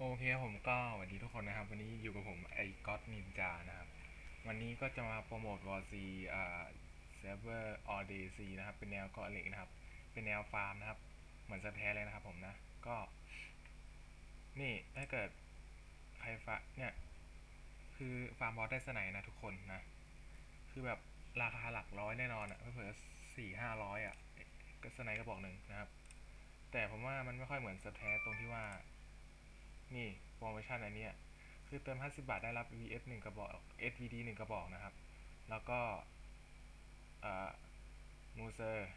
โอเคครับผมก็สวัสดีทุกคนนะครับ วันนี้อยู่กับผมไอ้ก๊อตนินจานะครับ วันนี้ก็จะมาโปรโมทวอร์ซีอ่าเซิร์ฟเวอร์ออเดซีนะครับ เป็นแนวเกาะเหล็กนะครับ เป็นแนวฟาร์มนะครับ เหมือนสแท้เลยนะครับผมนะ ก็ นี่ถ้าเกิดใครฟาเนี่ย คือฟาร์มบอสได้สไนนะทุกคนนะ คือแบบราคาหลักร้อยแน่นอนอะ่ะเผื่อสี่ห้าร้อยอะก็สไนกระบอกหนึ่งนะครับ แต่ผมว่ามันไม่ค่อยเหมือนสแท้ตรงที่ว่า นี่โปรโมชั่นอันนี้คือเติม 50 บาทได้รับ VS 1กระบอก SVD 1กระบอกนะครับ แล้วก็มูเซอร์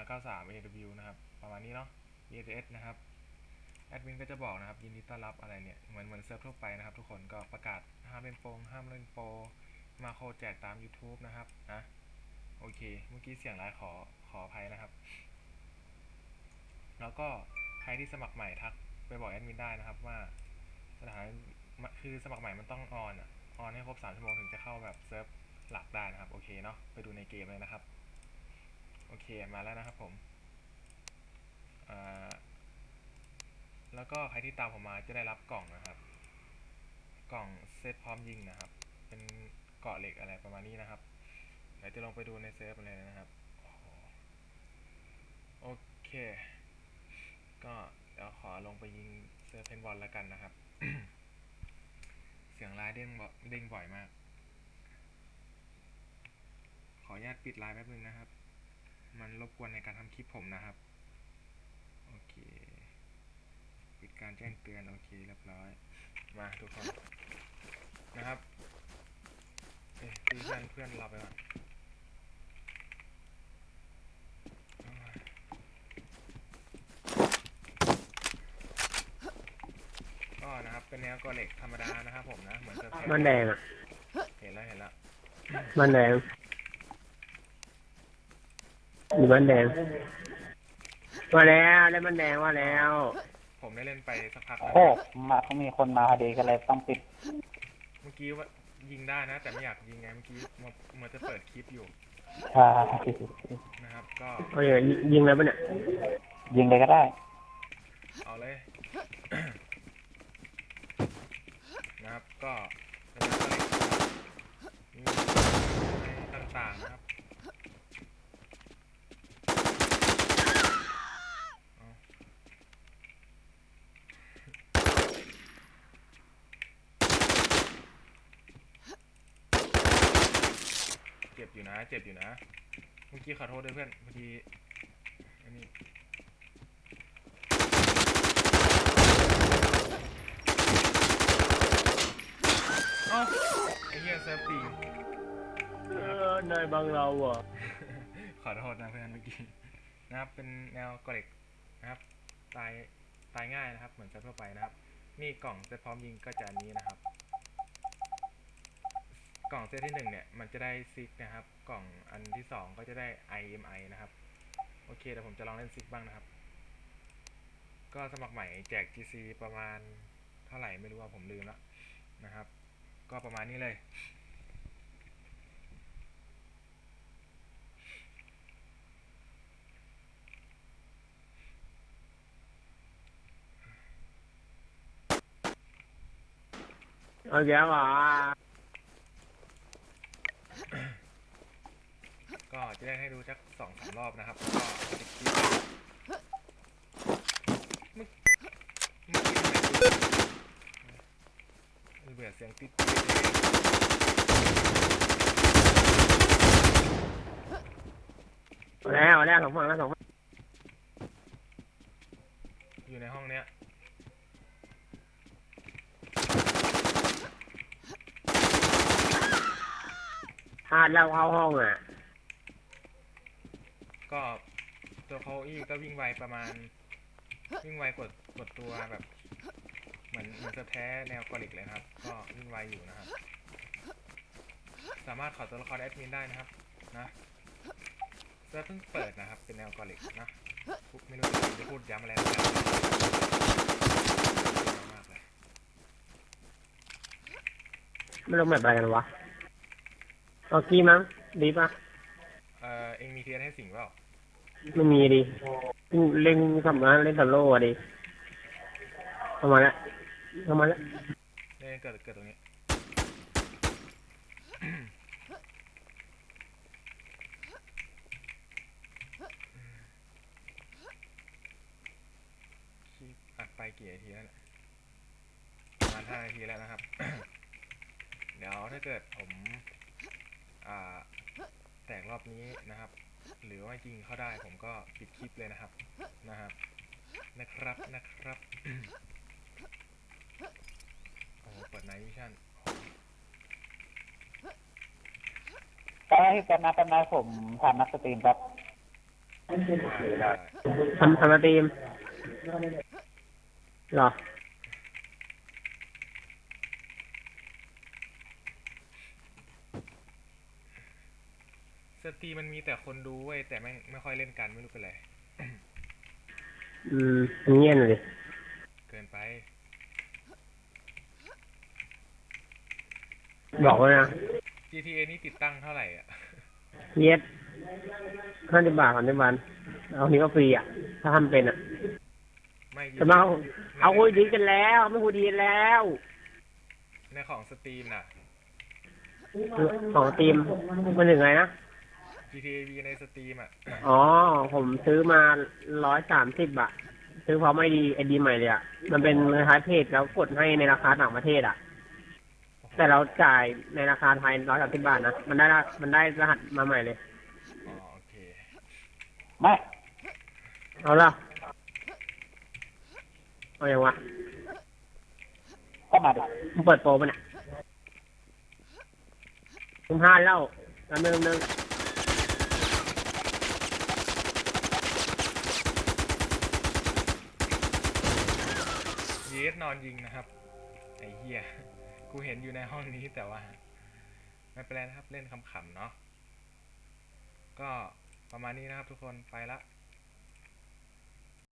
R93 AW นะครับ ประมาณนี้เนาะ ESS นะครับแอดมินก็จะบอกนะครับยินดีต้อนรับอะไรเนี่ยเหมือนเหมือนเซิร์ฟทั่วไปนะครับ ทุกคนก็ประกาศห้ามเล่นโปงห้ามเล่นโปรมาโคแจกตาม YouTube นะครับนะโอเค เมื่อกี้เสียงไลน์ขอขออภัยนะครับ แล้วก็ใครที่สมัครใหม่ทัก ไปบอกแอดมินได้นะครับว่าสถานคือสมัครใหม่มันต้องออนอะออนให้ครบ3ชั่วโมงถึงจะเข้าแบบเซิร์ฟหลักได้นะครับ โอเคเนาะไปดูในเกมเลยนะครับ โอเคมาแล้วนะครับผมแล้วก็ใครที่ตามผมมาจะได้รับกล่องนะครับ กล่องเซตพร้อมยิงนะครับ เป็นเกาะเหล็กอะไรประมาณนี้นะครับเดี๋ยวจะลงไปดูในเซิร์ฟเลยนะครับโอเค ก็ เดี๋ยวขอลงไปยิงเซิร์ฟเพนบอลแล้วกันนะครับ เสียงไลน์เด้งเด้งบ่อยมาก ขออนุญาตปิดไลน์แป๊บนึงนะครับ มันรบกวนในการทำคลิปผมนะครับ โอเค ปิดการแจ้งเตือน โอเคเรียบร้อย มาทุกคน นะครับเอ้ยตีเพื่อนเพื่อนเราไปก่อนเอามาก็ นะครับเป็นแนวกอเหล็กธรรมดานะครับผมนะ เหมือนเซิร์ฟแคสมันแดงอะ เห็นแล้วเห็นแล้วมันแดงอยู่มันแดงมาแล้วได้มันแดงมาแล้ว ผมได้เล่นไปสักพักแล้วโอ้ มาเขามีคนมาพอดีก็เลยต้องปิด เมื่อกี้ว่ายิงได้นะ แต่ไม่อยากยิงไงเมื่อกี้มันมันจะเปิดคลิปอยู่ใช่ นะครับ ก็โอ้ยยิงแล้วปะเนี่ย ยิงเลยก็ได้ เอาเลย นะครับ ก็เป็นแนวกอเล็กต่างๆนะครับเจ็บอยู่นะ เจ็บอยู่นะ เมื่อกี้ขอโทษด้วยเพื่อนพอดีอันนี้เอ้าไอ้เหี้ยเซิร์ฟปิงเออนายบางเราอะ ขอโทษนะเพื่อนเมื่อกี้นะครับ เป็นแนวกอเหล็กนะครับ ตายตายง่ายนะครับ เหมือนเซิร์ฟทั่วไปนะครับ นี่กล่องเซตพร้อมยิงก็จะอันนี้นะครับ กล่องเซตที่หนึ่งเนี่ยมันจะได้ซิกนะครับ กล่องอันที่สองก็จะได้ IMI นะครับ โอเคเดี๋ยวผมจะลองเล่นซิกบ้างนะครับ ก็สมัครใหม่แจก GC ประมาณเท่าไหร่ไม่รู้ว่าผมลืมแล้วนะครับ ก็ประมาณนี้เลย โอเคว่ะก็จะได้ให้ดูสักสองสามรอบนะครับแล้วก็ติดคลิปเมื่อเมื่อกี้ทำไมดูเบื่อเสียงติดติดมาแล้วมาแล้วสองฝั่งแล้วสองฝั่งอยู่ในห้องเนี้ยาดแล้วเข้าห้องอะ ก็ตัวเขาอีก็วิ่งไวประมาณ วิ่งไวกดกดตัวแบบ เหมือนเหมือนสแท้แนวกอลิกเลยนะครับ ก็วิ่งไวอยู่นะครับ สามารถขอตัวละครแอดมินได้นะครับ นะเซิร์ฟเพิ่งเปิดนะครับ เป็นแนวกอลิกนะไม่รู้จะพูดย้ำอะไรนะครับมากเลยไม่ลงแบบอะไรกันวะ ออกี้มั้งดีปะเอ่อเองมีเทียนให้สิงเปล่าไม่มีดิเล่นสัมมาเล่นสโลว์อะดิประมาณนั้นเข้ามาแล้วเนี่ยเกิดเกิดตรงนี้ คลิปอัดไปกี่นาทีแล้วเนี่ยประมาณห้านาทีแล้วนะครับ เดี๋ยวถ้าเกิดผมอ่า แตกรอบนี้นะครับ หรือว่ายิงเข้าได้ผมก็ปิดคลิปเลยนะครับนะครับ นะครับนะครับโอ้โหเปิดไนท์วิชั่นก็ให้แป๊บนะแป๊บนะผมทำนักสตรีมครับได้ทำทำสตรีมเหรอ สตรีมมันมีแต่คนดูเว้ยแต่ไม่งไม่ค่อยเล่นกันไม่รู้เป็นไร อืมเงียบหน่อยดิเกินไป บอกเลยนะ GTA นี่ติดตั้งเท่าไหร่อะ เย็ดห้าสิบบาทก่อนในวันเอานี้ก็ฟรีอะ ถ้าทำเป็นอะไม่แต่มาเอาเอาคุยดีกันแล้วไม่คุยดีกันแล้วในของสตรีมน่ะ ของทีมมันถึงไงนะ GTA V ในสตรีมอะ อ๋อ ผมซื้อมาร้อยสามสิบอะซื้อพร้อมไอดีไอดีใหม่เลยอะมันเป็นคล้ายๆเพจแล้วกดให้ในราคาต่างประเทศอะแต่เราจ่ายในราคาไทยร้อยสามสิบบาทนะ มันได้ละมันได้รหัสมาใหม่เลย อ๋อโอเค ไม่เอาละเอาอย่างวะก็มาดิมึงเปิดโปรมันอะมึงพลาดแล้วแป๊บนึงนึง สนอนยิงนะครับไอ้เหี้ยกูเห็นอยู่ในห้องนี้แต่ว่า ไม่เป็นไรนะครับเล่นขำๆเนาะก็ประมาณนี้นะครับทุกคนไปละ